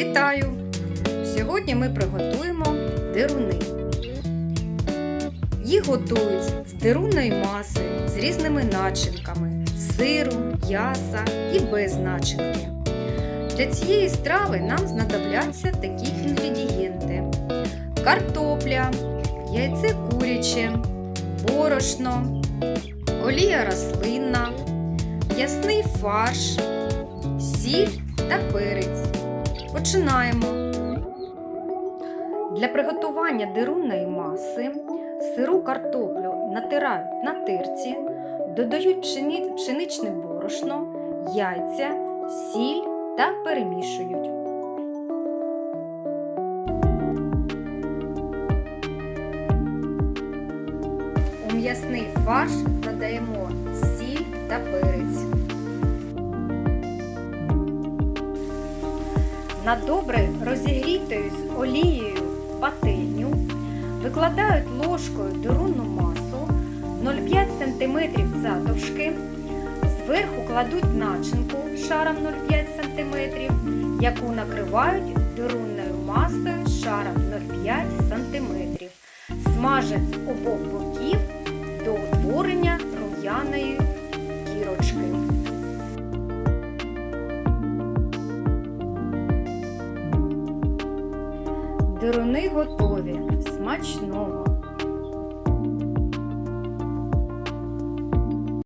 Вітаю! Сьогодні ми приготуємо дируни. Їх готують з дирунної маси з різними начинками сиру, м'яса і без начинки. Для цієї страви нам знадобляться такі інгредієнти: картопля, яйце куряче, борошно, олія рослинна, м'ясний фарш, сіль та перець. Починаємо. Для приготування дирунної маси сиру картоплю натирають на тирці, додають пшени- пшеничне борошно, яйця, сіль та перемішують. У м'ясний фарш додаємо сіль та перець. На добре розігрітою з олією пательню викладають ложкою дирунну масу 0,5 см затовшки, зверху кладуть начинку шаром 0,5 см, яку накривають дирунною масою шаром 0,5 см. Смажать з обох боків Дируни готові. Смачного!